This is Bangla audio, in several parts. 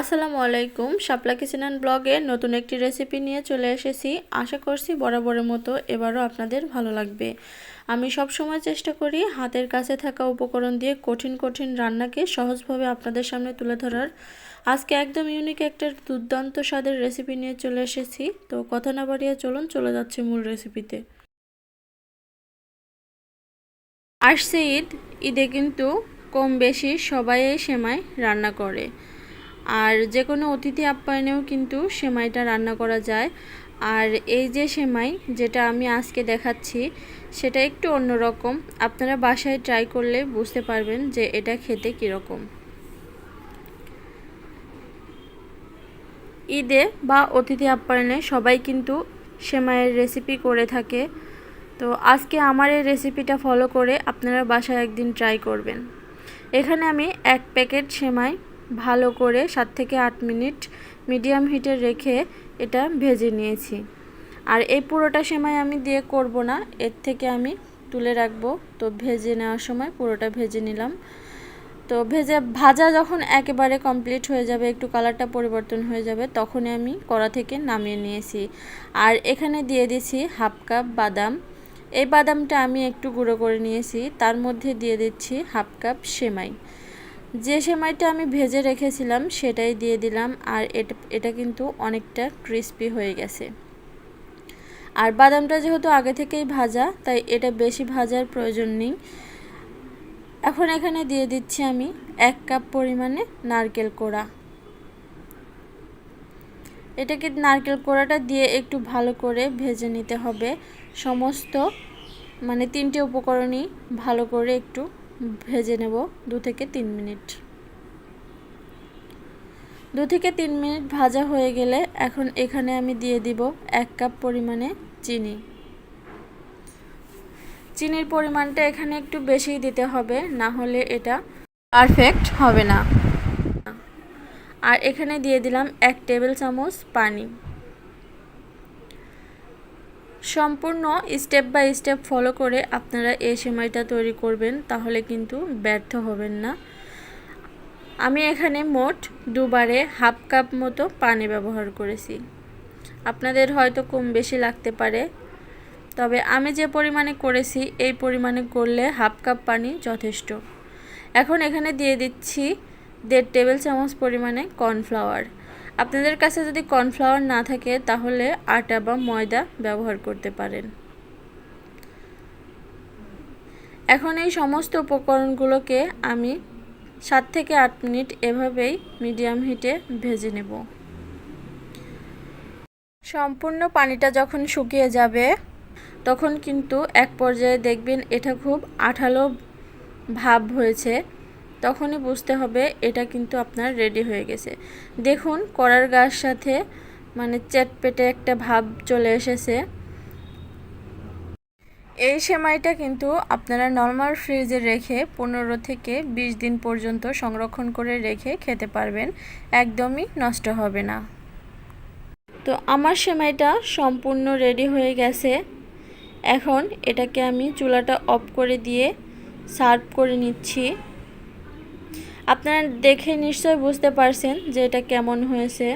আসসালামু আলাইকুম। শাপলা কিচেন অ্যান্ড ব্লগে নতুন একটি রেসিপি নিয়ে চলে এসেছি। আশা করছি বরাবরের মতো এবারও আপনাদের ভালো লাগবে। আমি সব সময় চেষ্টা করি হাতের কাছে থাকা উপকরণ দিয়ে কঠিন কঠিন রান্নাকে সহজভাবে আপনাদের সামনে তুলে ধরার। আজকে একদম ইউনিক একটা দুর্দান্ত স্বাদের রেসিপি নিয়ে চলে এসেছি। তো কথা না বাড়িয়ে চলুন, চলে যাচ্ছে মূল রেসিপিতে আসছে ঈদ ঈদে কিন্তু কম বেশি সবাই সেমাই রান্না করে। আর যে কোনো অতিথি আপ্যায়নেও কিন্তু সেমাইটা রান্না করা যায়। আর এই যে সেমাই যেটা আমি আজকে দেখাচ্ছি, সেটা একটু অন্যরকম। আপনারা বাসায় ট্রাই করলে বুঝতে পারবেন যে এটা খেতে কীরকম। ঈদে বা অতিথি আপ্যায়নে সবাই কিন্তু সেমাইয়ের রেসিপি করে থাকে। তো আজকে আমার এই রেসিপিটা ফলো করে আপনারা বাসায় একদিন ট্রাই করবেন। এখানে আমি এক প্যাকেট সেমাই ভালো করে সাত থেকে আট মিনিট মিডিয়াম হিটে রেখে এটা ভেজে নিয়েছি। আর এই পুরোটা সেমাই আমি দিয়ে করব না, এর থেকে আমি তুলে রাখব। তো ভেজে নেওয়ার সময় পুরোটা ভেজে নিলাম। তো ভেজে ভাজা যখন একেবারে কমপ্লিট হয়ে যাবে, একটু কালারটা পরিবর্তন হয়ে যাবে, তখনই আমি কড়া থেকে নামিয়ে নিয়েছি। আর এখানে দিয়ে দিছি হাফ কাপ বাদাম। এই বাদামটা আমি একটু গুঁড়ো করে নিয়েছি, তার মধ্যে দিয়ে দিচ্ছি হাফ কাপ সেমাই। যে সেমাইটা আমি ভেজে রেখেছিলাম সেটাই দিয়ে দিলাম আর এটা এটা কিন্তু অনেকটা ক্রিস্পি হয়ে গেছে। আর বাদামটা যেহেতু আগে থেকেই ভাজা, তাই এটা বেশি ভাজার প্রয়োজন নেই। এখন এখানে দিয়ে দিচ্ছি আমি এক কাপ পরিমাণে নারকেল কোড়া। এটাকে নারকেল কোড়াটা দিয়ে একটু ভালো করে ভেজে নিতে হবে। সমস্ত মানে তিনটে উপকরণই ভালো করে একটু ভেজে নেব দু থেকে তিন মিনিট। দু থেকে তিন মিনিট ভাজা হয়ে গেলে এখন এখানে আমি দিয়ে দিব এক কাপ পরিমাণে চিনি। চিনির পরিমাণটা এখানে একটু বেশিই দিতে হবে, না হলে এটা পারফেক্ট হবে না। আর এখানে দিয়ে দিলাম এক টেবিল চামচ পানি। সম্পূর্ণ স্টেপ বাই স্টেপ ফলো করে আপনারা এই সেমাইটা তৈরি করবেন, তাহলে কিন্তু ব্যর্থ হবেন না। আমি এখানে মোট দুবারে হাফ কাপ মতো পানি ব্যবহার করেছি। আপনাদের হয়তো কম বেশি লাগতে পারে, তবে আমি যে পরিমাণে করেছি, এই পরিমাণে করলে হাফ কাপ পানি যথেষ্ট। এখন এখানে দিয়ে দিচ্ছি দেড় টেবিল চামচ পরিমাণে কর্নফ্লাওয়ার আপনাদের কাছে যদি কর্নফ্লাওয়ার না থাকে, তাহলে আটা বা ময়দা ব্যবহার করতে পারেন। এখন এই সমস্ত উপকরণগুলোকে আমি সাত থেকে আট মিনিট এভাবেই মিডিয়াম হিটে ভেজে নেব। সম্পূর্ণ পানিটা যখন শুকিয়ে যাবে, তখন কিন্তু এক পর্যায়ে দেখবেন এটা খুব আঠালো ভাব হয়েছে। তখনই বুঝতে হবে এটা কিন্তু আপনার রেডি হয়ে গেছে। দেখুন কড়ার গাছ সাথে মানে চেটপেটে একটা ভাব চলে এসেছে। এই সেমাইটা কিন্তু আপনারা নর্মাল ফ্রিজে রেখে পনেরো থেকে বিশ দিন পর্যন্ত সংরক্ষণ করে রেখে খেতে পারবেন। একদমই নষ্ট হবে না। তো আমার সেমাইটা সম্পূর্ণ রেডি হয়ে গেছে। এখন এটাকে আমি চুলাটা অফ করে দিয়ে সার্ভ করে নিচ্ছি। আপনারা দেখে নিশ্চয় বুঝতে পারছেন যে এটা কেমন হয়েছে।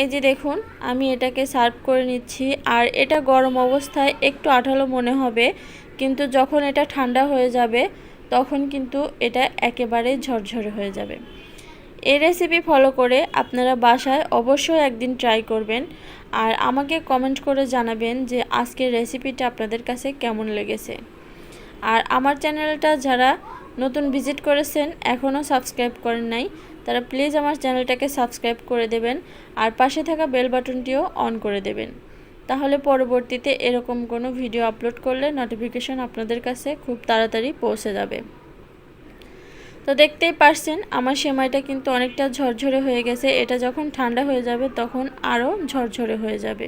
এই যে দেখুন, আমি এটাকে সার্ভ করে নিচ্ছি। আর এটা গরম অবস্থায় একটু আঠালো মনে হবে, কিন্তু যখন এটা ঠান্ডা হয়ে যাবে, তখন কিন্তু এটা একেবারে ঝরঝরে হয়ে যাবে। এই রেসিপি ফলো করে আপনারা বাসায় অবশ্যই একদিন ট্রাই করবেন। আর আমাকে কমেন্ট করে জানাবেন যে আজকের রেসিপিটা আপনাদের কাছে কেমন লেগেছে। আর আমার চ্যানেলটা যারা নতুন ভিজিট করেছেন, এখনও সাবস্ক্রাইব করেন নাই, তারা প্লিজ আমার চ্যানেলটাকে সাবস্ক্রাইব করে দেবেন আর পাশে থাকা বেল বাটনটিও অন করে দেবেন। তাহলে পরবর্তীতে এরকম কোনো ভিডিও আপলোড করলে নোটিফিকেশন আপনাদের কাছে খুব তাড়াতাড়ি পৌঁছে যাবে। তো দেখতেই পারছেন, আমার সেমাইটা কিন্তু অনেকটা ঝরঝরে হয়ে গেছে, এটা যখন ঠান্ডা হয়ে যাবে তখন আরও ঝরঝরে হয়ে যাবে।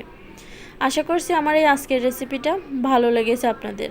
আশা করছি আমার এই আজকের রেসিপিটা ভালো লেগেছে আপনাদের।